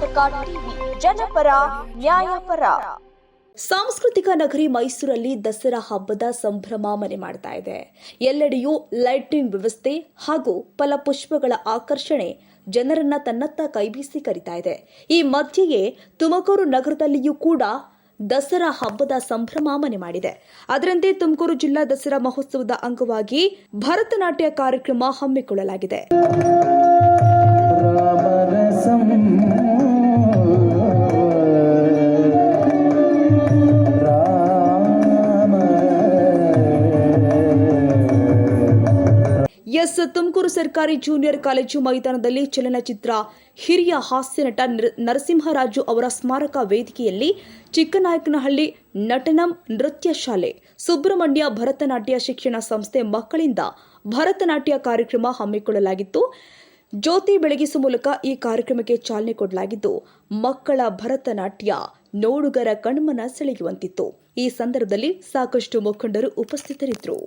Karnataka TV ಜನಪರ ನ್ಯಾಯಪರ. ಸಾಂಸ್ಕೃತಿಕ ನಗರಿ ಮೈಸೂರಲ್ಲಿ ದಸರಾ ಹಬ್ಬದ ಸಂಭ್ರಮ ಮನೆ ಮಾಡ್ತಾ ಇದೆ. ಎಲ್ಲೆಡೆಯೂ ಲೈಟಿಂಗ್ ವ್ಯವಸ್ಥೆ ಹಾಗೂ ಫಲಪುಷ್ಪಗಳ ಆಕರ್ಷಣೆ ಜನರನ್ನ ತನ್ನತ್ತ ಕೈಬೀಸಿ ಕರಿತಾ ಇದೆ. ಈ ಮಧ್ಯೆಯೇ ತುಮಕೂರು ನಗರದಲ್ಲಿಯೂ ಕೂಡ ದಸರಾ ಹಬ್ಬದ ಸಂಭ್ರಮ ಮನೆ ಮಾಡಿದೆ. ಅದರಂತೆ ತುಮಕೂರು ಜಿಲ್ಲಾ ದಸರಾ ಮಹೋತ್ಸವದ ಅಂಗವಾಗಿ ಭರತನಾಟ್ಯ ಕಾರ್ಯಕ್ರಮ ಹಮ್ಮಿಕೊಳ್ಳಲಾಗಿದೆ. ಸರ್ಕಾರಿ ಜೂನಿಯರ್ ಕಾಲೇಜು ಮೈದಾನದಲ್ಲಿ ಚಲನಚಿತ್ರ ಹಿರಿಯ ಹಾಸ್ಯ ನಟ ನರಸಿಂಹರಾಜು ಅವರ ಸ್ಮಾರಕ ವೇದಿಕೆಯಲ್ಲಿ ಚಿಕ್ಕನಾಯಕನಹಳ್ಳಿ ನಟನಂ ನೃತ್ಯ ಶಾಲೆ, ಸುಬ್ರಹ್ಮಣ್ಯ ಭರತನಾಟ್ಯ ಶಿಕ್ಷಣ ಸಂಸ್ಥೆ ಮಕ್ಕಳಿಂದ ಭರತನಾಟ್ಯ ಕಾರ್ಯಕ್ರಮ ಹಮ್ಮಿಕೊಳ್ಳಲಾಗಿತ್ತು. ಜ್ಯೋತಿ ಬೆಳಗಿಸುವ ಮೂಲಕ ಈ ಕಾರ್ಯಕ್ರಮಕ್ಕೆ ಚಾಲನೆ ಕೊಡಲಾಗಿದ್ದು, ಮಕ್ಕಳ ಭರತನಾಟ್ಯ ನೋಡುಗರ ಕಣ್ಮನ ಸೆಳೆಯುವಂತಿತ್ತು. ಈ ಸಂದರ್ಭದಲ್ಲಿ ಸಾಕಷ್ಟು ಮುಖಂಡರು ಉಪಸ್ಥಿತರಿದ್ದರು.